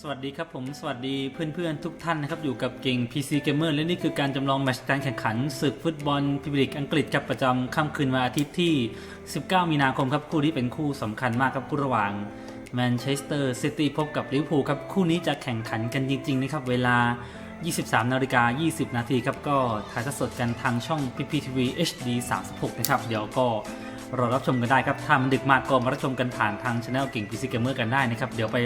สวัสดีครับผมสวัสดีเพื่อนๆทุกท่านนะครับ อยู่กับเก่ง PC Gamer และนี่คือการจำลองแมตช์การแข่งขันศึกฟุตบอลพรีเมียร์ลีกอังกฤษครับประจำค่ำคืนวันอาทิตย์ที่ 19 มีนาคมครับ คู่นี้เป็นคู่สำคัญมากครับคู่ระหว่างแมนเชสเตอร์ซิตี้พบกับลิเวอร์พูลครับ คู่นี้จะแข่งขันกันจริง ๆ นะครับ เวลา 23 นาฬิกา 20 นาทีครับ ก็ถ่ายทอดสดกันทางช่อง PPTV HD 36 นะครับ เดี๋ยวก็ รอรับชมกันได้ครับ ถ้ามันดึกมากก็มารับชมกันผ่านทางช anel เก่ง PC Gamer กันได้นะครับ เดี๋ยวไป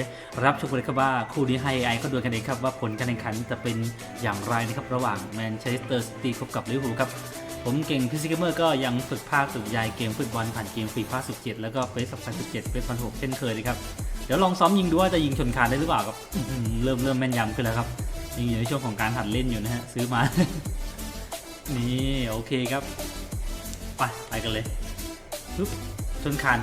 รับชมกันเลยครับว่าคู่นี้ให้ไอก็ดูกันเองครับว่าผลการแข่งขันจะเป็นอย่างไรนะครับระหว่างแมนเชสเตอร์ซิตี้พบกับลิเวอร์พูลครับผมเก่ง PC Gamer ก็ยังฝึกภาคฝึกยายเกมฟุตบอลผ่านเกมฟรีพาส17 แล้วก็เฟส2017เฟส2016เช่นเคยเลยครับเดี๋ยวลองซ้อมยิงดูว่าจะยิงชนคานได้หรือเปล่าครับเริ่มเริ่มแม่นยำขึ้นแล้วครับยังอยู่ในช่วงของการหัดเล่นอยู่นะฮะซื้อมา นี่โอเคครับ ไปไปกันเลย ปึ๊บชนคาน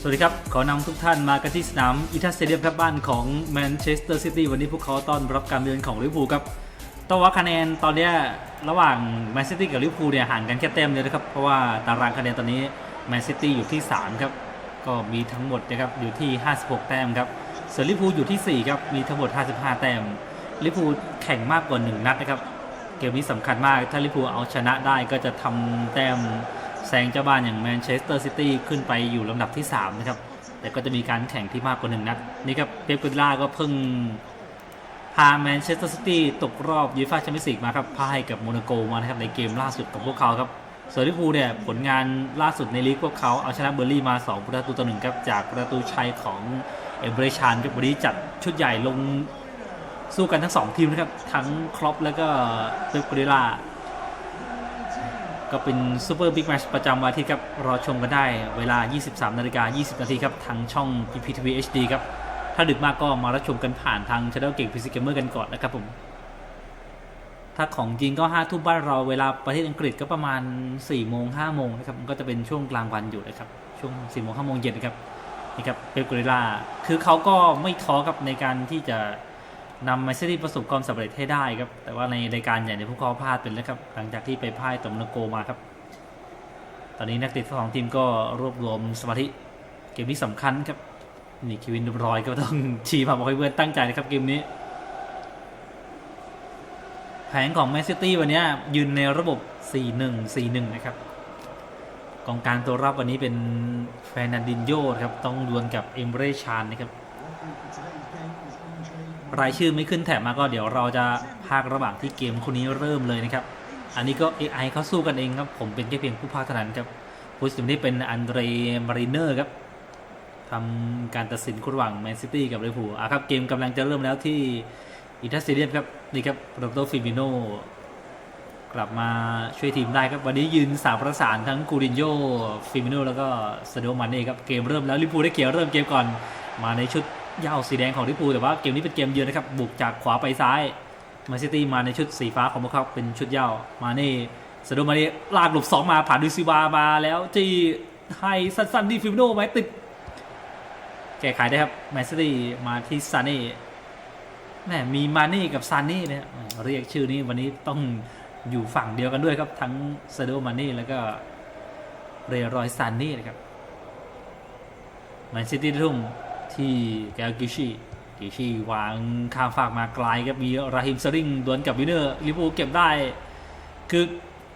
สวัสดีครับ ขอนำทุกท่านมากันที่สนามอีทัสเตเดียมครับบ้านของแมนเชสเตอร์ซิตี้วันนี้พวกเขาต้อนรับการเยือนของลิเวอร์พูลครับต้องว่าคะแนนตอนนี้ระหว่างแมนซิตี้กับลิเวอร์พูลเนี่ยห่างกันแค่แต้มเดียวนะครับ เพราะว่าตารางคะแนนตอนนี้แมนซิตี้อยู่ที่ 3 ครับ ก็มีทั้งหมดนะครับอยู่ที่ 56 แต้มครับส่วนลิเวอร์พูลอยู่ที่ 4 ครับ มีทั้งหมด 55 แต้มลิเวอร์พูลแข่งมากกว่า 1 นัดนะครับ เกมนี้สำคัญมาก ถ้าลิเวอร์พูลเอาชนะได้ก็จะทำแต้มแซงเจ้าบ้านอย่างแมนเชสเตอร์ซิตี้ขึ้นไปอยู่ลำดับที่ 3 นะครับ แต่ก็จะมีการแข่งที่มากกว่า1นัดนี่ครับเป๊ปกุนล่าก็เพิ่งพาแมนเชสเตอร์ซิตี้ตกรอบยูฟ่าแชมเปี้ยนส์ลีกมาครับพ่ายกับโมนาโกมานะครับในเกมล่าสุดของพวกเขาครับส่วนลิเวอร์พูลเนี่ยผลงานล่าสุดในลีกพวกเขาเอาชนะเบอร์ลี่มา 2 ประตูต่อหนึ่งครับจากประตูชัยของเอเบรชานครับวันนี้จัดชุดใหญ่ลง สู้กันทั้ง2ทีมนะครับ ทั้งครอปแล้วก็เปปกุนล่าก็เป็นซูเปอร์บิ๊กแมชประจำวันที่ครับ รอชมกันได้เวลา 23 นาฬิกา 20 นาทีครับ ทางช่อง PPTV HD ครับ ถ้าดึกมากก็มารับชมกันผ่านทางช anel เก่ง PC Gamer กันก่อนนะครับผม ถ้าของจริงก็ 5 ทุ่มบ้านเราเวลาประเทศอังกฤษก็ประมาณ 4 โมง 5 โมงนะครับ มันก็จะเป็นช่วงกลางวันอยู่นะครับ ช่วง 4 โมง 5 โมงเย็นนะครับ นี่ครับเปปกุริล่าคือเขาก็ไม่ท้อครับในการที่จะ นำแมนซิตี้ประสบความสำเร็จให้ได้ครับ แต่ว่าในรายการใหญ่ในพวกเขาพลาดไปแล้วครับ หลังจากที่ไปพ่ายตอมนโกมาครับ ตอนนี้นักเตะสองทีมก็รวบรวมสมาธิเกมนี้สำคัญครับ นี่คิวินดบรอยก็ต้องชี้มาบอกให้เพื่อนตั้งใจนะครับเกมนี้ แผนของแมนซิตี้วันนี้ยืนในระบบ 4-1-4-1 นะครับกองกางตัวรับวันนี้เป็นแฟนันดินโยครับ ต้องดวลกับเอมเบรชานนะครับ รายชื่อไม่ขึ้นแถบมาก็เดี๋ยวเราจะพากระหว่างที่เกมคนนี้เริ่มเลยนะครับ อันนี้ก็ AI เขาสู้กันเองครับ ผมเป็นแค่เพียงผู้พากย์เท่านั้นครับผู้สินนี่เป็นอันเดรมาริเนอร์ครับทำการตัดสินคู่ระหว่างแมนซิตี้กับลิเวอร์พูลอะครับเกมกำลังจะเริ่มแล้วที่อิทัสเตเดียมครับนี่ครับโรเบโตฟิมิโนกลับมาช่วยทีมได้ครับ วันนี้ยืนสามประสานทั้งกูรินโญ่ฟิมิโนแล้วก็ซาดิโอมาเน่ครับ เกมเริ่มแล้วลิเวอร์พูได้เขียวเริ่มเกมก่อนมาในชุด ยาวสีแดงของลิเวอร์พูลแต่ว่าเกมนี้เป็นเกมเยือนนะครับบุกจากขวาไปซ้ายมนซิตี้มาในชุดสีฟ้าของพวกเขาเป็นชุดย้ามาเน่สะดุมาเน่ลากหลบสองมาผ่านดูซิวามาแล้วที่ให้สั้นๆที่ฟิมโนไว้ติดแก้ไขได้ครับแมนซิตี้มาที่ซาเน่แหมมีมาเน่กับซาเน่เนี่ยเรียกชื่อนี้วันนี้ต้องอยู่ฝั่งเดียวกันด้วยครับ ทั้งซาโดมาเน่แล้วก็เรรอยซานเน่นะครับแมนซิตี้ทุ่ม ที่แกลกิชีกิชีวางข้ามฝากมาไกลครับมีราฮิมสริงดวลกับวินเนอร์ลิเวอร์พูเก็บได้ คือ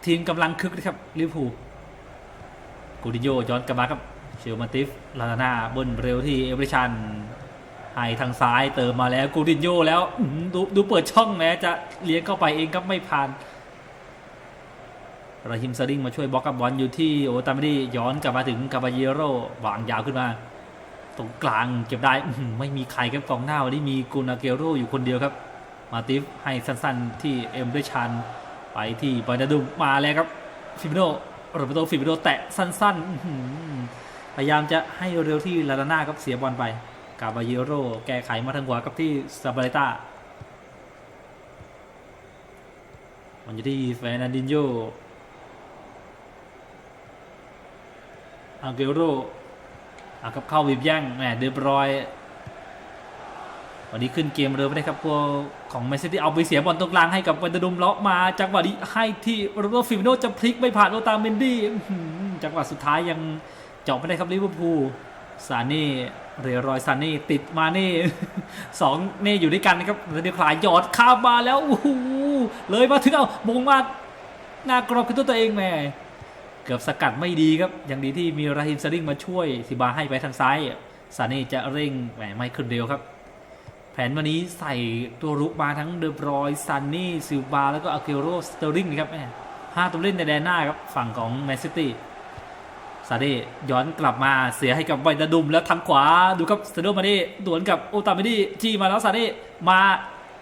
ทีมกำลังคึกนะครับลิเวอร์พูกูดิโยย้อนกลับมาครับเชลมาติฟลาลานาบนเร็วที่เอเวอร์ชันให้ทางซ้ายเติมมาแล้วกูดิโยแล้วดูดูเปิดช่องแม้จะเลี้ยงเข้าไปเองครับไม่ผ่านราฮิมสริงมาช่วยบล็อกกับบอลอยู่ที่โอตามิดีย้อนกลับมาถึงกาบาเยโรวางยาวขึ้นมา ตรงกลางเก็บได้ไม่มีใครครับกองหน้าวันนี้มีกูนาเกโรอยู่คนเดียวครับ มาติฟให้สั้นๆที่เอ็มเบรชันไปที่บอยนาดุมมาแล้วครับฟิมิโนโรเบโตฟิมิโนแตะสั้นๆ พยายามจะให้เร็วที่ลาดาน่าครับเสียบอลไป กาบาเยโรแก้ไขมาทางขวากับที่ซาบาเลต้ามันอยู่ที่เฟรนันดินโยอังเกโร อะครับเข้าวิบย่างแหมเดบรอย วันนี้ขึ้นเกมเร็วไม่ได้ครับพวกของแมนซิตี้เอาไปเสียบอลตรงกลางให้กับวันเดอร์ดุมเลาะมาจังหวะนี้ให้ที่โรเบโตฟิมิโนจะพลิกไม่ผ่านโอตาเมนดี้จังหวะสุดท้ายยังเจาะไม่ได้ครับลิเวอร์พูลซานี่เรรอยซานี่ติดมาเนี่สองเน่อยู่ด้วยกันนะครับเดียวขลายหยอดข้ามมาแล้วโอ้โหเลยมาถึงเอามงมาหน้ากรอบคือตัวตัวเองแหม่ เกือบสกัดไม่ดีครับ อย่างดีที่มีราฮิมสลิงมาช่วยสิบาให้ไปทางซ้ายซานี่จะเร่งแหมไม่ขึ้นเร็วครับ แผนวันนี้ใส่ตัวรุกมาทั้งเดบรอยซันนี่ซิลบาแล้วก็อาเกโรสเตอริงครับแหมห้าตัวเล่นในแดนหน้าครับฝั่งของแมนซิตี้ซาเดย้อนกลับมาเสียให้กับไวนาดุมแล้วทางขวาดูครับสเตโดมาดีดวลกับโอตาเมดีจี้มาแล้วซาเดมา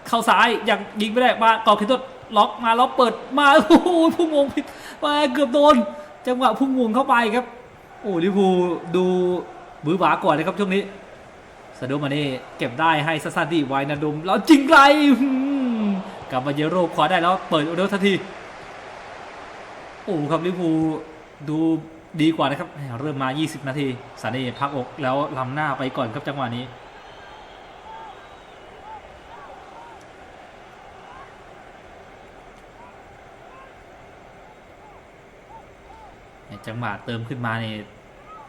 เข้าซ้ายยังยิงไม่ได้มาต่อคิดตัวล็อกมาแล้วเปิดมาโอ้โหพุ่งงผิดมาเกือบโดน จังหวะพุ่งวงเข้าไปครับ โอ้ลิพูดูบือหวาก่อนนะครับช่วงนี้สเตโดมาดีเก็บได้ให้ซาซาดีไวนาดุมแล้วจริงไรหืมกลับมาเยโรคว้าได้แล้วเปิดเร็วทันที โอ้ครับลิพูดูดีกว่านะครับ เริ่มมา 20 นาทีซาเน่พักอกแล้วล้ำหน้าไปก่อนครับจังหวะนี้ จังหวะเติมขึ้นมาเนี่ย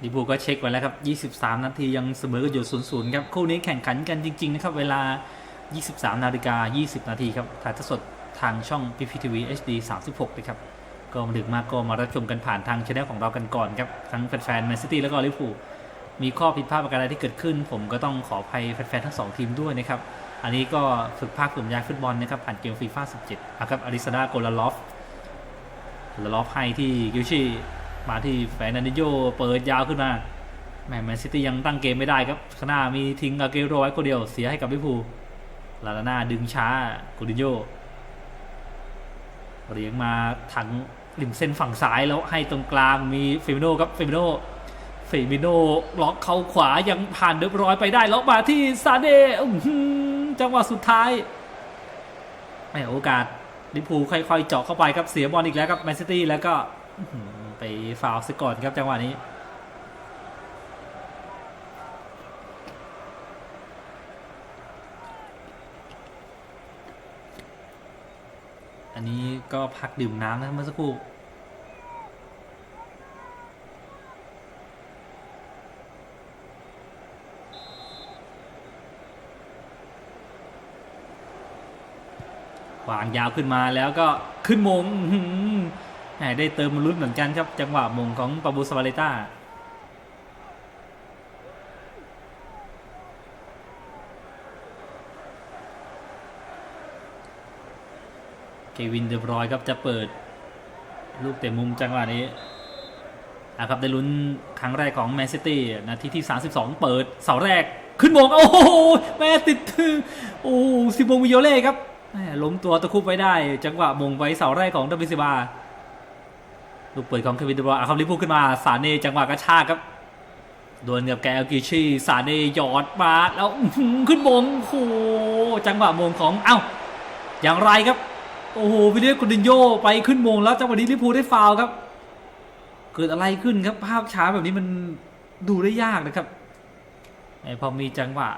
ลิเวอร์พูลก็เช็คไว้แล้วครับ 23 นาทียังเสมอกันอยู่0-0ครับ คู่นี้แข่งขันกันจริง ๆ นะครับ เวลา 23 นาฬิกา 20 นาทีครับ ถ่ายทอดสดทางช่อง PPTV HD 36นะครับ ก็มาถึงมาก็มารับชมกันผ่านทางช anel ของเรากันก่อนครับ ทั้งแฟนๆแมนซิตี้แล้วก็ลิเวอร์พูลมีข้อผิดพลาดประการใดที่เกิดขึ้น ผมก็ต้องขออภัยแฟนๆทั้งสองทีมด้วยนะครับ อันนี้ก็ฝึกภาคฝึกยาฟุตบอลนะครับผ่านเกมฟีฟ่า17นะครับอาริซาดาโกลาลอฟโกลาลอฟให้ที่กิวชี มาที่แฟนนันดิโยเปิดยาวขึ้นมาแมนแมนซิตี้ยังตั้งเกมไม่ได้ครับข้างหน้ามีทิ้งอาเกโรไว้คนเดียวเสียให้กับลิเวอร์พูลลาลาน่าดึงช้ากูดิโยเลี้ยงมาทางริมเส้นฝั่งซ้ายแล้วให้ตรงกลางมีเฟมิโนครับเฟมิโนเฟมิโนล็อกเข้าขวายังผ่านเรียบร้อยไปได้แล้วมาที่ซาเดอื้อหือจังหวะสุดท้ายไม่โอกาสลิเวอร์พูลค่อยๆเจาะเข้าไปครับเสียบอลอีกแล้วครับแมนซิตี้แล้วก็ ไปฟาวซะก่อนครับจังหวะนี้อันนี้ก็พักดื่มน้ำนะเมื่อสักครู่ วางยาวขึ้นมาแล้วก็ขึ้นมง ได้เติมลุ้นเหมือนกันครับ จังหวะมงของปาบูสวาเลต้าเควินเดบรอยครับจะเปิด ลูกเตะมุมจังหวะนี้นะครับได้ลุ้นครั้งแรกของแมนซิตี้นาทีที่ 32 เปิดเสาแรกขึ้นมงโอ้โหแม่ติดโอ้ซิโมวิโอเล่ครับล้มตัวตะคุบไว้ได้ จังหวะมงไว้เสาแรกของดับบิซิบา ลูกเปิดของเควินเดบรอยเอาคำลิพูขึ้นมาซาเน่จังหวะกระชากครับดวลกับแกลกิชีซาเน่ยอดมาแล้วขึ้นมงโอ้โหจังหวะมงของเอ้าอย่างไรครับ โอ้โหวิลเลียมกูดินโยไปขึ้นมงแล้วจังหวะนี้ลิเวอร์พูได้ฟาวครับ เกิดอะไรขึ้นครับภาพช้าแบบนี้มันดูได้ยากนะครับไอพอมีจังหวะ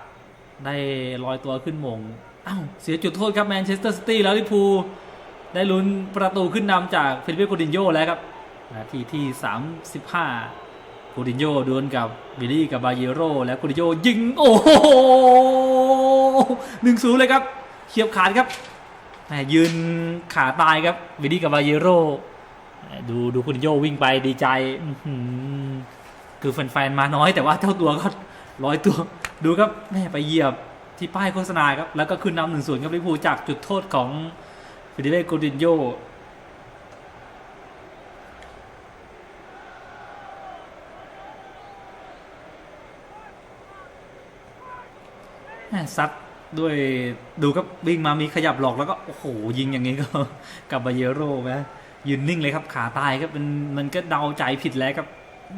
ได้ลอยตัวขึ้นมงอ้าวเสียจุดโทษครับแมนเชสเตอร์ซิตี้แล้วลิเวอร์พูได้ลุ้นประตูขึ้นนำจากฟิลิปเปกูดินโยแล้วครับ นาทีที่ 35กูดินโยดวลกับบิลลี่กับบาเยโรแล้วกูดินโยยิง โอ้โหหนึ่งศูนย์เลยครับเฉียบขาดครับแหยืนขาตายครับวิดีกับบาเยโรดูดูคุณโยวิ่งไปดีใจคือแฟนๆมาน้อยแต่ว่าเจ้าตัวก็ร้อยตัว ดูครับแม่ไปเหยียบที่ป้ายโฆษณาครับ แล้วก็ขึ้นนำหนึ่งศูนย์ครับลิเวอร์พูลจากจุดโทษของฟิลิเปโกดินโย ซัดด้วยดูครับวิ่งมามีขยับหลอกแล้วก็โอ้โหยิงอย่างนี้ก็กับบาเยโร่ไหมยืนนิ่งเลยครับขาตายครับมันมันก็เดาใจผิดแล้วครับ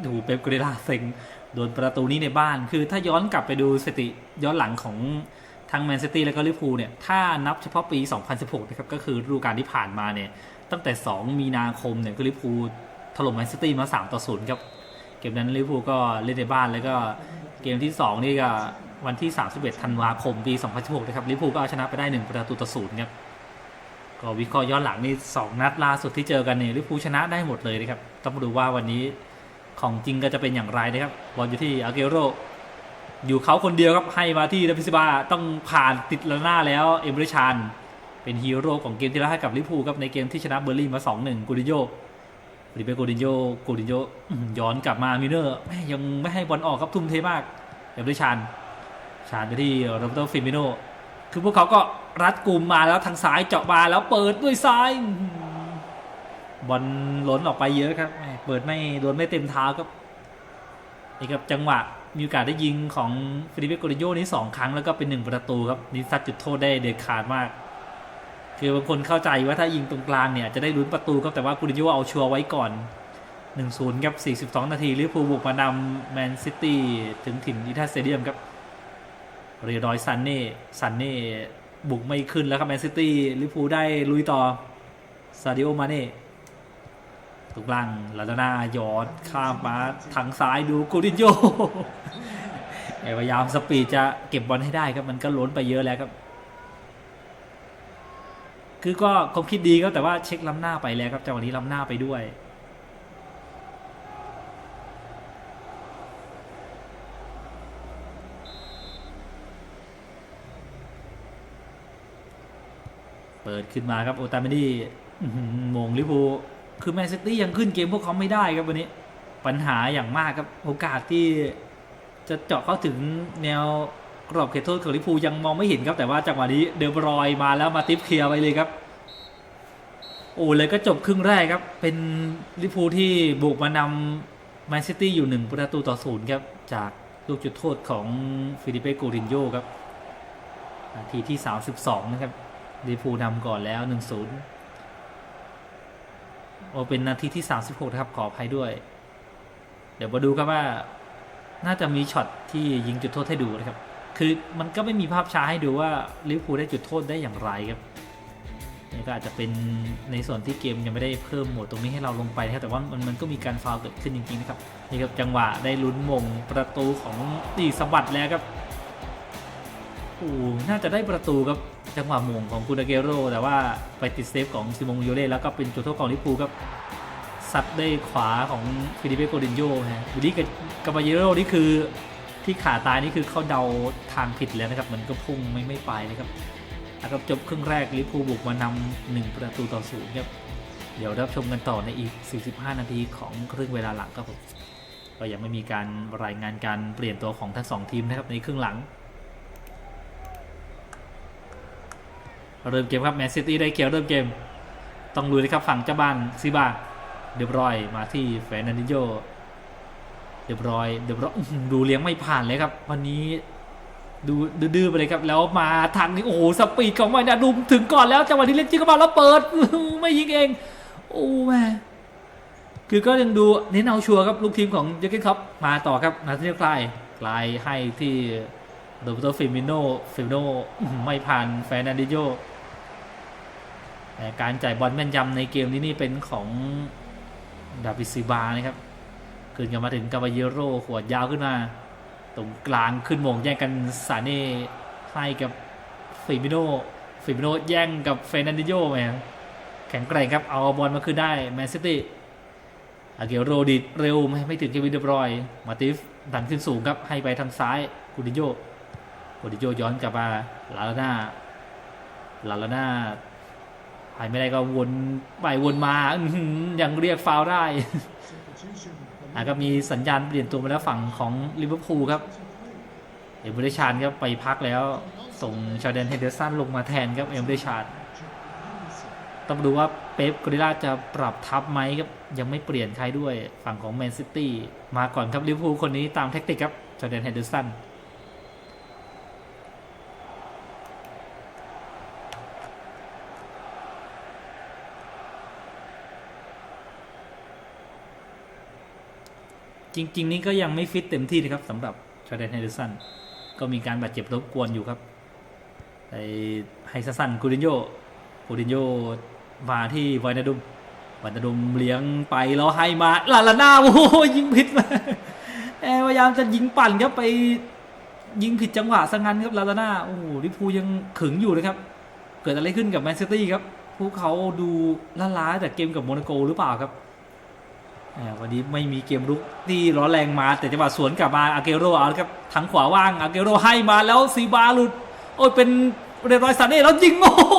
ดูเป๊ปกุเรลาเซ็งโดนประตูนี้ในบ้าน คือถ้าย้อนกลับไปดูสติย้อนหลังของทางแมนซิตี้แล้วก็ลิเวอร์พูลเนี่ย ถ้านับเฉพาะปี 2016 นะครับ ก็คือฤดูกาลที่ผ่านมาเนี่ย ตั้งแต่ 2 มีนาคมเนี่ยคือลิเวอร์พูลถล่มแมนซิตี้มา 3 ต่อ 0 ครับ เกมนั้นลิเวอร์พูลก็เล่นในบ้านแล้วก็เกมที่ 2 นี่ก็ วันที่ 31 ธันวาคม ปี 2016 นะครับลิเวอร์พูลก็เอาชนะไปได้ 1 ประตูต่อศูนย์ครับก็วิเคราะห์ย้อนหลังนี่2นัดล่าสุดที่เจอกันเนี่ยลิเวอร์พูลชนะได้หมดเลยนะครับต้องมาดูว่าวันนี้ของจริงก็จะเป็นอย่างไรนะครับบอลอยู่ที่อาเกโรอยู่เขาคนเดียวครับให้มาที่ดาวิซิบาต้องผ่านติดละหน้าแล้วเอมเบรชานเป็นฮีโร่ของเกมที่แล้วให้กับลิเวอร์พูลครับในเกมที่ชนะเบอร์ลินมา 2-1กูดิโยริเบโกดิโยกูดิโยย้อนกลับมามิเนอร์แม่ยังไม่ให้บอลออกครับทุ่มเทมากเอมเบรชาน ชานไปที่โรเบโตฟิมิโนคือพวกเขาก็รัดกลุ่มมาแล้วทางซ้ายเจาะมาแล้วเปิดด้วยซ้ายบอลล้นออกไปเยอะครับ เปิดไม่โดนไม่เต็มเท้าครับนี่ครับจังหวะมีโอกาสได้ยิงของฟิลิปเปโกริโยนี่สองครั้งแล้วก็เป็นหนึ่งประตูครับนี่ซัดจุดโทษได้เด็ดขาดมาก คือบางคนเข้าใจว่าถ้ายิงตรงกลางเนี่ยจะได้ลุ้นประตูครับแต่ว่ากุริโยเอาชัวร์ไว้ก่อน 1-0 ครับ 42 นาทีลิเวอร์พูลบุกมานำแมนซิตี้ถึงถิ่นอีทาสเตเดียมครับ เรียรอยซันเน่ซันเน่บุกไม่ขึ้นแล้วครับแมนซิตี้ลิเวอร์พูได้ลุยต่อซาดิโอมาเน่ตรงกลางลาดาน่ายอดข้ามมาทางซ้ายดูกูดินโยพยายามสปีดจะเก็บบอลให้ได้ครับมันก็ล้นไปเยอะแล้วครับ คือก็ความคิดดีครับแต่ว่าเช็คล้ำหน้าไปแล้วครับจังหวะนี้ล้ำหน้าไปด้วย ปิดขึ้นมาครับโอตาเมดี้มงลิเวอร์พูคือแมนซิตี้ยังขึ้นเกมพวกเขาไม่ได้ครับวันนี้ ปัญหาอย่างมากครับโอกาสที่จะเจาะเข้าถึงแนวกรอบเขตโทษของลิเวอร์พูยังมองไม่เห็นครับ แต่ว่าจังหวะนี้เดบรอยมาแล้วมาติปเคลียร์ไปเลยครับ โอ้เลยก็จบครึ่งแรกครับ เป็นลิเวอร์พูที่บุกมานำแมนซิตี้อยู่หนึ่งประตูต่อศูนย์ครับ จากลูกจุดโทษของฟิลิเปโกรินโยครับนาทีที่ 32 นะครับ ลิเวอร์พูนำก่อนแล้ว1-0โอเป็นนาทีที่36นะครับขออภัยด้วย เดี๋ยวมาดูครับว่าน่าจะมีช็อตที่ยิงจุดโทษให้ดูนะครับ คือมันก็ไม่มีภาพช้าให้ดูว่าลิเวอร์พูได้จุดโทษได้อย่างไรครับนี่ก็อาจจะเป็นในส่วนที่เกมยังไม่ได้เพิ่มโหมดตรงนี้ให้เราลงไปนะครับแต่ว่ามันมันก็มีการฟาวเกิดขึ้นจริงๆนะครับนี่ครับจังหวะได้ลุ้นมงประตูของตีสวัสดแล้วครับโอ้น่าจะได้ประตูครับ จังหวะมงของกุนอาเกโร แต่ว่าไปติดเซฟของซิมงโยเล่แล้วก็เป็นจุดโทษของลิเวอร์พูครับซัดได้ขวาของฟิลิเปโกดินโยฮะอยู่นี่กับกาบาเยโรนี่คือที่ขาตายนี่คือเขาเดาทางผิดแล้วนะครับ มันก็พุ่งไม่ไม่ไปนะครับแล้วก็จบครึ่งแรกลิเวอร์พูบุกมานำหนึ่งประตูต่อศูนย์ครับเดี๋ยวรับชมกันต่อในอีก 45 นาทีของครึ่งเวลาหลังครับผมก็ยังไม่มีการรายงานการเปลี่ยนตัวของทั้งสองทีมนะครับในครึ่งหลัง เริ่มเกมครับแมนซิตี้ได้เกียวเริ่มเกม ต้องลุยเลยครับฝั่งเจ้าบ้านซีบาเดบรอยมาที่เฟรนันดิโยเดบรอยเดบรอยอื้อหือดูเลี้ยงไม่ผ่านเลยครับ วันนี้ดูดื้อๆไปเลยครับ แล้วมาทางนี้โอ้โหสปีดของไวนาดุมถึงก่อนแล้วจังหวะที่เล่นจิ้งเข้ามาแล้วเปิดไม่ยิงเอง โอ้แม่คือก็ยังดูเน้นเอาชัวร์ครับลูกทีมของเจคเกนครับมาต่อครับนาทีคลายคลายให้ที่โรเบโตฟิมิโนฟิมิโนไม่ผ่านแฟร์นันดิโย แต่การจ่ายบอลแม่นยำในเกมนี้นี่เป็นของดาวิซิบานะครับขึ้นกันมาถึงกาบาเยโร่ขวดยาวขึ้นมา ตรงกลางขึ้นมงแย่งกันซาเน่ให้กับฟิมิโนฟิมิโนแย่งกับเฟรนันดิโยแหมแข็งแกร่งครับเอาบอลมาขึ้นได้แมนซิตี้อาเกโรดิดเร็วไม่ไม่ถึงเควินเดบรอย มาติฟดันขึ้นสูงครับให้ไปทางซ้ายกูดิโยกูดิโยย้อนกลับมาลาลาน่าลาลาน่า ไปไม่ได้ก็วนไปวนมาอยังเรียกฟาวได้อะก็มีสัญญาณเปลี่ยนตัวมาแล้วฝั่งของลิเวอร์พูลครับเอมเบรชานครับไปพักแล้ว ส่งชาเดนเฮเดอร์สันลงมาแทนครับเอมเบรชานต้องดูว่าเป๊ปกริล่าจะปรับทัพไหมครับยังไม่เปลี่ยนใครด้วยฝั่งของแมนซิตี้มาก่อนครับลิเวอร์พูลคนนี้ตามแท็กติกครับชาเดนเฮเดอร์สัน จริง ๆ นี่ก็ยังไม่ฟิตเต็มที่นะครับสำหรับชาเดนเฮเดอร์สันก็มีการบาดเจ็บรบกวนอยู่ครับไอไฮซัสซันกูดินโยกูดินโยมาที่ไวนาดุมไวนาดุมเลี้ยงไปแล้วให้มาลาลาน่าโอ้โหยิงผิดมาแอพยายามจะยิงปั่นครับไปยิงผิดจังหวะซะงั้นครับลาลาน่าโอ้โหลิเวอร์พูยังขึงอยู่นะครับ เกิดอะไรขึ้นกับแมนซิตี้ครับพวกเขาดูล้าๆจากเกมกับโมนาโกหรือเปล่าครับ วันนี้ไม่มีเกมรุกที่ร้อนแรงมา แต่จังหวะสวนกลับมาอาเกโรเอาละครับทางขวาว่างอาเกโรให้มาแล้วซีบาหลุดโอ้ยเป็นเรนรอยซาเน่แล้วยิงโอ้โห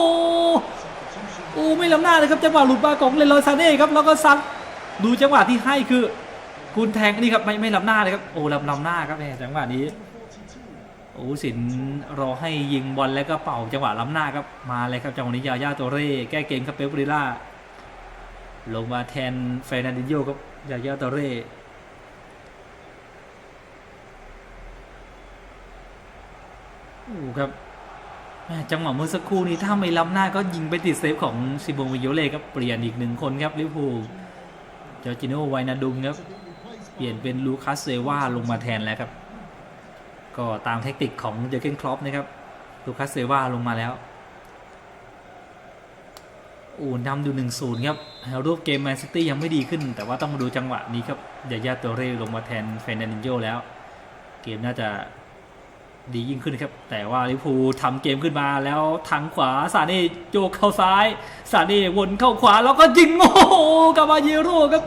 โอ้ไม่ล้ำหน้าเลยครับจังหวะหลุดมาของเรนรอยซาเน่ครับแล้วก็ซัดดูจังหวะที่ให้คือคุณแทงนี่ครับไม่ไม่ล้ำหน้าเลยครับโอ้ล้ำล้ำหน้าครับเนี่จังหวะนี้โอ้สินรอให้ยิงบอลแล้วก็เป่าจังหวะล้ำหน้าครับมาเลยครับจังหวะนี้ยาย่าโตเร่แก้เกมครับเป๊ปบริล่า ลงมาแทนเฟรนันดิโยครับยายาตเร่โอ้ครับจังหวะเมื่อสักครู่นี้ถ้าไม่ล้ำหน้าก็ยิงไปติดเซฟของซิโบวิโยเล่ครับเปลี่ยนอีกหนึ่งคนครับลิเวอร์พูลจอร์จิโนไวนาดุมครับ เปลี่ยนเป็นลูคัสเซว่าลงมาแทนแล้วครับ ก็ตามเทคนิคของเจอเกนครอปนะครับลูคัสเซวาลงมาแล้ว อ้นำดู1-0ครับรูปเกมแมนซิตี้ยังไม่ดีขึ้น แต่ว่าต้องมาดูจังหวะนี้ครับยาย่าตัวเร่ลงมาแทนเฟรนันดินโยแล้ว เกมน่าจะดียิ่งขึ้นครับ แต่ว่าลิพูทำเกมขึ้นมาแล้วทางขวาซาเน่โยกเข้าซ้ายซาเน่วนเข้าขวาแล้วก็ยิงโอ้โหกาบาเยโร่ครับ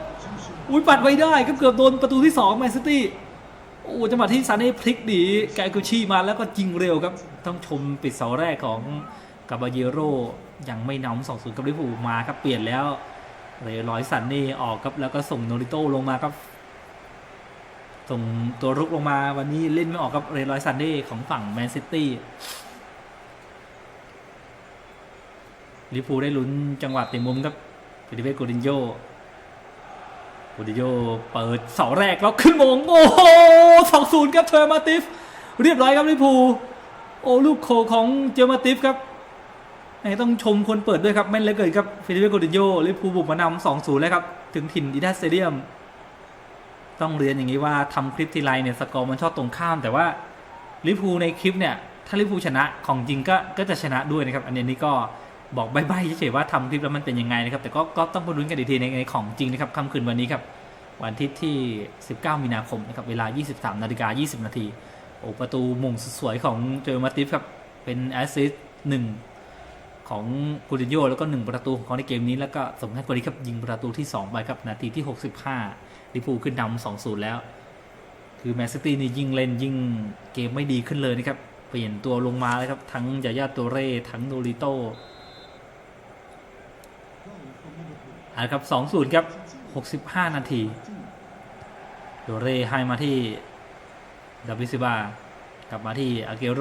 อุ้ยปัดไว้ได้ครับเกือบโดนประตูที่2แมนซิตี้โอ้จังหวะที่ซาเน่พลิกหนีแกกุชีมาแล้วก็ยิงเร็วครับ ต้องชมปิดเสาแรกของกาบาเยโร่ ยังไม่นำสองศูนย์กับลิเวอร์พูมาครับเปลี่ยนแล้วเลยร้อยสันนี่ออกครับแล้วก็ส่งโนริโต้ลงมาครับ ส่งตัวรุกลงมาวันนี้เล่นไม่ออกกับเรย์ร้อยซันเดย์ของฝั่งแมนซิตี้ลิเวอร์พูได้ลุ้นจังหวะเตะมุมครับฟิลิเปโกดินโยโอดิโยเปิดเสาแรกแล้วขึ้นมงโอ้โหสองศูนย์ครับเทอร์มาติฟ เรียบร้อยครับลิเวอร์พูโอ้ลูกโคของเจอมาติฟครับ ต้องชมคนเปิดด้วยครับแม่นเหลยเกิดครับฟิลิปเปโกดิโยลิเวอร์พูลบุกมานำสองศูนย์แล้วครับ ถึงถิ่นอีดัสเตเดียม ต้องเรียนอย่างนี้ว่าทำคลิปทีไรเนี่ยสกอร์มันชอบตรงข้าม แต่ว่าลิเวอร์พูในคลิปเนี่ยถ้าลิเวอร์พูชนะของจริงก็ก็จะชนะด้วยนะครับ อันนี้ก็บอกใบ้ๆเฉยๆว่าทำคลิปแล้วมันเป็นยังไงนะครับ แต่ก็ก็ต้องมาลุ้นกันอีกทีในในของจริงนะครับค่ำคืนวันนี้ครับวันอาทิตย์ที่ 19 มีนาคมนะครับเวลา 23นาฬิกา20 นาทีโอประตูมงสวยของเจอมาติฟครับเป็นแอสซิสต์หนึ่ง ของกูดินโยแล้วก็ 1 ประตูของเขาในเกมนี้แล้วก็สมให้คนนี้ครับยิงประตูที่ 2 ไปครับ นาทีที่ 65ลิเวอร์พูขึ้นนำ2-0 แล้ว คือแมนซิตี้นี่ยิ่งเล่นยิ่งเกมไม่ดีขึ้นเลยนะครับ เปลี่ยนตัวลงมาเลยครับ ทั้งยายาตัวเร่ ทั้งโนริโต้เอาละครับ2-0 ครับ 65 นาทีโดเร่ให้มาที่ดับบิซิบากลับมาที่อาเกโร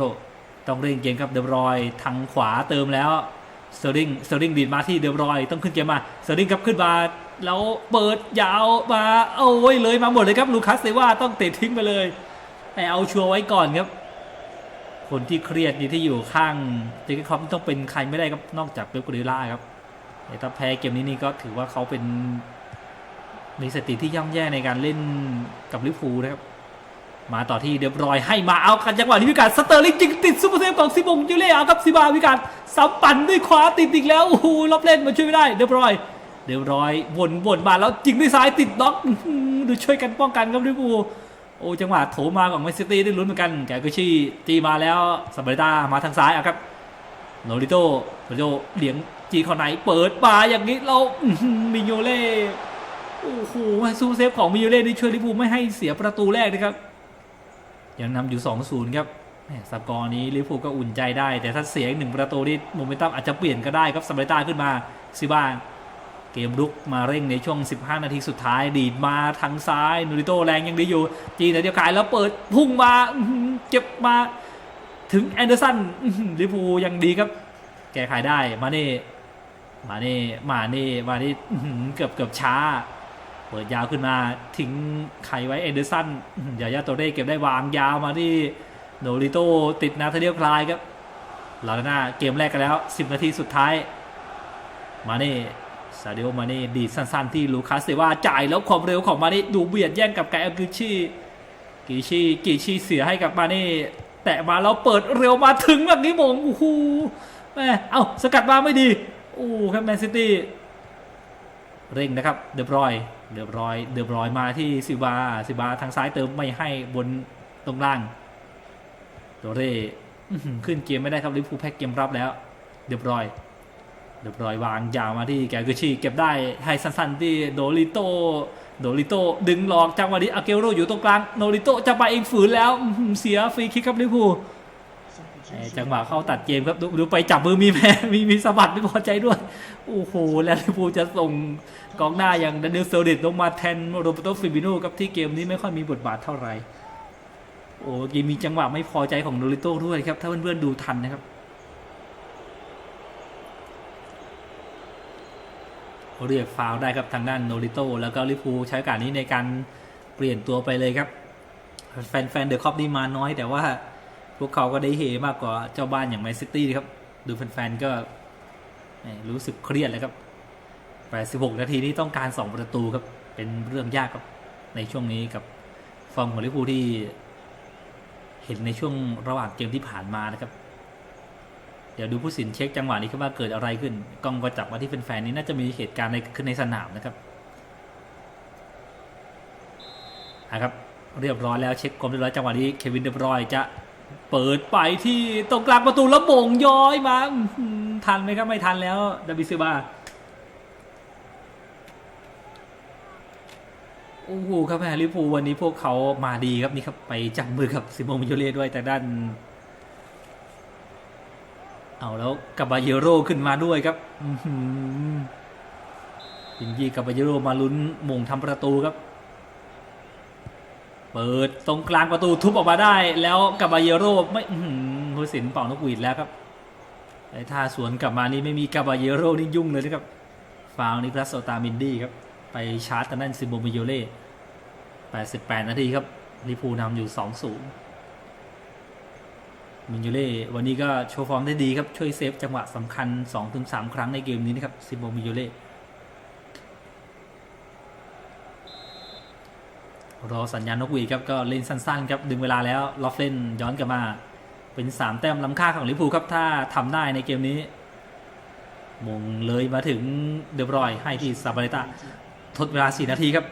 ต้องเร่งเกมครับเดบรอยทางขวาเติมแล้ว เซอร์ริงเซอร์ริงดีดมาที่เดบรอยต้องขึ้นเกมมาเซอร์ริงครับขึ้นมาแล้วเปิดยาวมาโอ้ยเลยมาหมดเลยครับลูคัสเซว่าต้องเตะทิ้งไปเลย แต่เอาชัวร์ไว้ก่อนครับ คนที่เครียดนี่ที่อยู่ข้างเจคคอปต้องเป็นใครไม่ได้ครับนอกจากเป๊ปกริล่าครับแต่ถ้าแพ้เกมนี้นี่ก็ถือว่าเขาเป็นมีสติที่ย่ำแย่ในการเล่นกับลิเวอร์พูนะครับ มาต่อที่เดบรอยให้มาเอากันจังหวะนี้วิการสเตอร์ลิงจิงติดซูเปอร์เซฟของซิบงยูเล่เอาครับซิบาวิการสัมปั่นด้วยขวาติดอีกแล้วโอ้โหรอบเล่นมาช่วยไม่ได้เดบรอย เดบรอยวนวนมาแล้วจิงด้วยซ้ายติดน็อกดูช่วยกันป้องกันครับลิเวอร์พูลโอ้จังหวะโถมาของแมนซิตี้ได้ลุ้นเหมือนกันแกก็ชี้จีมาแล้วสเปรต้ามาทางซ้ายเอาครับโนริโต้โนริโต้เหลียงจีเขาไหนเปิดมาอย่างนี้เรามิโยเล่โอ้โหซูเซฟของมิโยเล่นี่ช่วยลิเวอร์พูลไม่ให้เสียประตูแรกนะครับ ยังนำอยู่ 2-0 ครับสกอร์นี้ลิเวอร์พูก็อุ่นใจได้ แต่ถ้าเสียอีกหนึ่งประตูนี่โมเมนตัมอาจจะเปลี่ยนก็ได้ครับสมเรต้าขึ้นมาซิบ้าเกมรุกมาเร่งในช่วง 15 นาทีสุดท้าย ดีดมาทางซ้ายนูริโตแรงยังดีอยู่ จีนแต่เดียวขายแล้วเปิดพุ่งมาเก็บมาถึงแอนเดอร์สันลิเวอร์พูยังดีครับ แก้ไขได้มาเน่มาเน่มาเน่มานี่อื้อหือเกือบเกือบช้า เปิดยาวขึ้นมาทิ้งไขไว้เอเดอร์สันยาย่าโตเร่เก็บได้วางยาวมาที่โนริโตติดนาทเดียลคลายครับลาลาน่าเกมแรกกันแล้ว 10 นาทีสุดท้าย มาเน่ซาเดียมาเน่ดีสั้น ๆ ที่ลูคัสเซว่าจ่ายแล้วความเร็วของมาเน่ดูเบียดแย่งกับไกอากิชิกิชิกิชิเสียให้กับมาเน่แตะมาแล้วเปิดเร็วมาถึงแบบนี้มงโอ้โหแม่เอ้าสกัดมาไม่ดีโอ้ครับแมนซิตี้ เร่งนะครับ เดือบรอย เดือบรอย เดือบรอยมาที่ซิบาซิบาทางซ้ายเติมไม่ให้บนตรงล่างโดเร่ขึ้นเกมไม่ได้ครับลิเวอร์พูแพ็กเกมรับแล้ว เดือบรอย เดือบรอยวางยาวมาที่แกกุชีเก็บได้ให้สั้นๆ ที่โดริโตโนริโตดึงหลอกจังหวะนี้อาเกโรอยู่ตรงกลางโนริโตจะไปเองฝืนแล้วเสียฟรีคิกครับลิเวอร์พู จังหวะเข้าตัดเกมครับดูดูไปจับมือมีแพ้มีมีสะบัดไม่พอใจด้วย โอ้โห แล้วลิเวอร์พูจะส่งกองหน้าอย่างดันเดลเซอร์เดตลงมาแทนโรเบโตฟิบิโนครับที่เกมนี้ไม่ค่อยมีบทบาทเท่าไหร่โอ้ยมีจังหวะไม่พอใจของโนริโต้ด้วยครับ ถ้าเพื่อนๆดูทันนะครับเรียกฟาวได้ครับทางด้านโนริโต้แล้วก็ลิเวอร์พูใช้กาสนี้ในการเปลี่ยนตัวไปเลยครับ แฟนๆเดอะคอปนี่มาน้อยแต่ว่า พวกเขาก็ได้เฮมากกว่าเจ้าบ้านอย่างแมนซิตี้ครับ ดูแฟนๆก็รู้สึกเครียดเลยครับ86 นาทีนี้ต้องการ 2 ประตูครับ เป็นเรื่องยากครับ ในช่วงนี้กับฟอร์มของลิเวอร์พูลที่เห็นในช่วงระหว่างเกมที่ผ่านมานะครับ เดี๋ยวดูผู้สินเช็คจังหวะนี้ครับว่าเกิดอะไรขึ้น กล้องก็จับมาที่แฟนๆนี้น่าจะมีเหตุการณ์ในขึ้นในสนามนะครับนะครับ เรียบร้อยแล้วเช็คความเรียบร้อยจังหวะนี้เควินเดบรอยจะ เปิดไปที่ตรงกลางประตูแล้วบ่งย้อยมาทันไหมครับไม่ทันแล้วดาบิซิบาโอ้โหครับแม่ลิเวอร์พูวันนี้พวกเขามาดีครับนี่ครับไปจับมือกับซิโมมิโยเล่ด้วยแต่ด้าน เอาแล้วกาบาเยโร่ขึ้นมาด้วยครับอินยีกาบาเยโร่มาลุ้นมงทำประตูครับ เปิดตรงกลางประตูทุบออกมาได้ แล้วกาบาเยโรไม่หือผู้สินเป่านกหวีดแล้วครับไอ้ท่าสวนกลับมานี่ไม่มีกาบาเยโรนี่ยุ่งเลยนะครับฟาวล์นิคลัสโซตามินดี้ครับ ไปชาร์จทางด้านซิโบมิโยเล่88 นาทีครับลิพูนำอยู่ 2-0 มินยูเล่วันนี้ก็โชว์ฟอร์มได้ดีครับ ช่วยเซฟจังหวะสำคัญ 2-3 ครั้งในเกมนี้นะครับซิโบมินยูเล่ รอสัญญาณนกหวีครับก็เล่นสั้นๆครับดึงเวลาแล้วลอฟเล่นย้อนกลับมา เป็น 3 แต้มล้ำค่าของลิเวอร์พูลครับถ้าทำได้ในเกมนี้ มงเลยมาถึงเดบรอยให้ที่ซาบาเลตาทดเวลา 4 นาทีครับ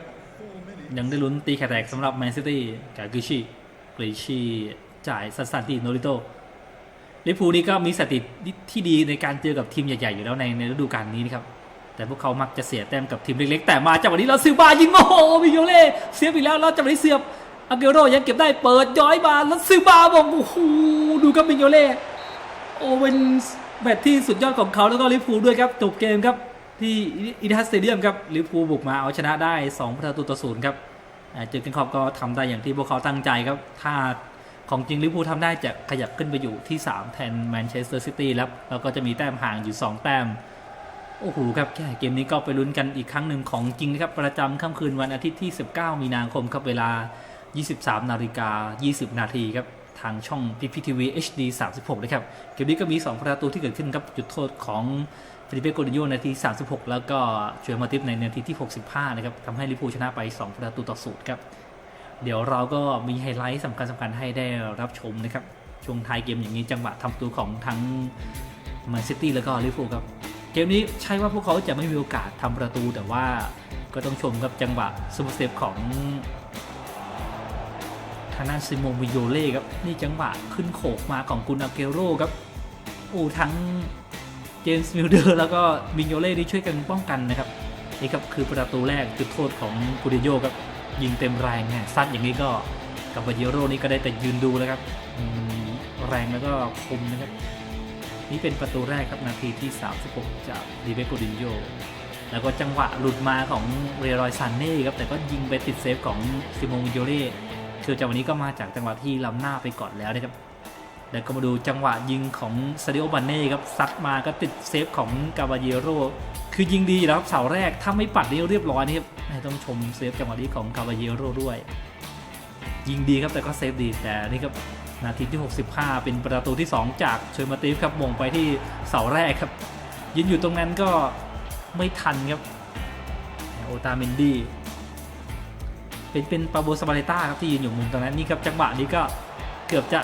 ยังได้ลุ้นตีแขกแตกสำหรับแมนซิตี้กับกิชิกริชีจ่ายสั้นๆที่โนริโตลิเวอร์พูลนี่ก็มีสถิติที่ดีในการเจอกับทีมใหญ่ๆอยู่แล้วในในฤดูกาลนี้นะครับ แต่พวกเขามักจะเสียแต้มกับทีมเล็กๆ แต่มาจากวันนี้เราซิลบายิงโอ้โหมิโยเล่เสียบอีกแล้วแล้วจังหวะนี้เสียบอาเกโรยังเก็บได้เปิดย้อยมาแล้วซิลบาบอกโอ้โหดูครับมิโยเล่โอเป็นแมตที่สุดยอดของเขาแล้วก็ลิเวอร์พูด้วยครับจบเกมครับที่อินทัสเตเดียมครับลิเวอร์พูบุกมาเอาชนะได้ 2 ประตูต่อศูนย์ครับเจอร์เกนคอปก็ทำได้อย่างที่พวกเขาตั้งใจครับถ้าของจริงลิเวอร์พูลทำได้จะขยับขึ้นไปอยู่ที่ 3 แทนแมนเชสเตอร์ซิตี้แล้วแล้วก็จะมีแต้มห่างอยู่ 2 แต้ม โอ้โหครับแค่เกมนี้ก็ไปลุ้นกันอีกครั้งหนึ่งของจริงนะครับ ประจำค่ำคืนวันอาทิตย์ที่ 19 มีนาคมครับเวลา 23 นาฬิกา 20 นาทีครับทางช่อง PPTV HD 36 นะครับ เกมนี้ก็มี 2 ประตูที่เกิดขึ้นครับจุดโทษของฟิลิเปโกดิโยนาที 36 แล้วก็เชวมาติฟในนาทีที่ 65 นะครับทำให้ลิเวอร์พูชนะไป 2 ประตูต่อศูนย์ครับ เดี๋ยวเราก็มีไฮไลท์สำคัญสำคัญๆให้ได้รับชมนะครับ ช่วงท้ายเกมอย่างนี้จังหวะทำประตูของทั้งแมนซิตี้แล้วก็ลิเวอร์พูลครับ เกมนี้ใช่ว่าพวกเขาจะไม่มีโอกาสทำประตูแต่ว่าก็ต้องชมกับจังหวะซูเปอร์เซฟของทางด้านซิโมวิโยเล่ครับนี่จังหวะขึ้นโขกมาของกุนอาเกโรครับโอ้ทั้งเจมส์มิลเดอร์แล้วก็วิโยเล่ที่ช่วยกันป้องกันนะครับนี่ครับคือประตูแรกจุดโทษของกูดิโยครับยิงเต็มแรงเนี่ยซัดอย่างนี้ก็กับบาเยโรนี่ก็ได้แต่ยืนดูแล้วครับแรงแล้วก็คมนะครับ นี่เป็นประตูแรกครับนาทีที่ 36 จากดีเบโกดินโยแล้วก็จังหวะหลุดมาของเรรอยซันเน่ครับแต่ก็ยิงไปติดเซฟของซิโมงโยเล่คือจังหวะนี้ก็มาจากจังหวะที่ล้ำหน้าไปก่อนแล้วนะครับแล้วก็มาดูจังหวะยิงของซาดิโอบานเน่ครับซัดมาก็ติดเซฟของกาบาเยโรคือยิงดีแล้วครับเสาแรกถ้าไม่ปัดนี่เรียบร้อยนี่ครับต้องชมเซฟจังหวะนี้ของกาบาเยโรด้วย ยิงดีครับแต่ก็เซฟดีแต่นี่ครับ นาทีที่ 65 เป็นประตูที่ 2 จากเชอร์มาติฟครับมงไปที่เสาแรกครับ ยืนอยู่ตรงนั้นก็ไม่ทันครับโอตาเมนดี้เป็นเป็นปาโบสบาเลต้าครับที่ยืนอยู่มุมตรงนั้นนี่ครับจังหวะนี้ก็เกือบจะ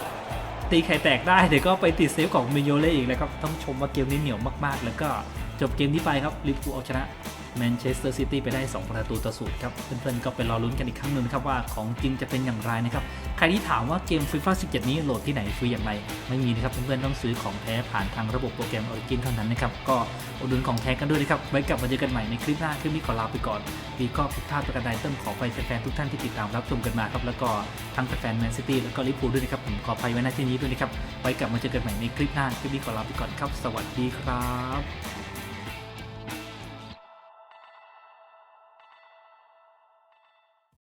ตีไข่แตกได้แต่ก็ไปติดเซฟของมิโยเล่อีกแล้วครับต้องชมว่าเกมนี้เหนียวมากๆ แล้วก็ จบเกมที่ไปครับลิเวอร์พูลเอาชนะแมนเชสเตอร์ซิตี้ไปได้ 2 ประตูต่อศูนย์ครับ เพื่อนๆ ก็ไปรอลุ้นกันอีกครั้งหนึ่งครับว่าของจริงจะเป็นอย่างไรนะครับ ใครที่ถามว่าเกม FIFA 17 นี้โหลดที่ไหนฟรีอย่างไร ไม่มีนะครับ เพื่อนๆ ต้องซื้อของแท้ผ่านทางระบบโปรแกรม Origin เท่านั้นนะครับ ก็อุดหนุนของแท้กันด้วยนะครับ ไว้กลับมาเจอกันใหม่ในคลิปหน้า คลิปนี้ขอลาไปก่อน มีก็ผิดพลาดประการใดต้องขอไปแฟนๆ ทุกท่านที่ติดตามรับชมกันมาครับ แล้วก็ทั้งแฟนแมนซิตี้แล้วก็ลิเวอร์พูลด้วยนะครับ ผมขออภัยไว้ณที่นี้ด้วยนะครับ ไว้กลับมาเจอกันใหม่ในคลิปหน้า คลิปนี้ขอลาไปก่อนครับ สวัสดีครับ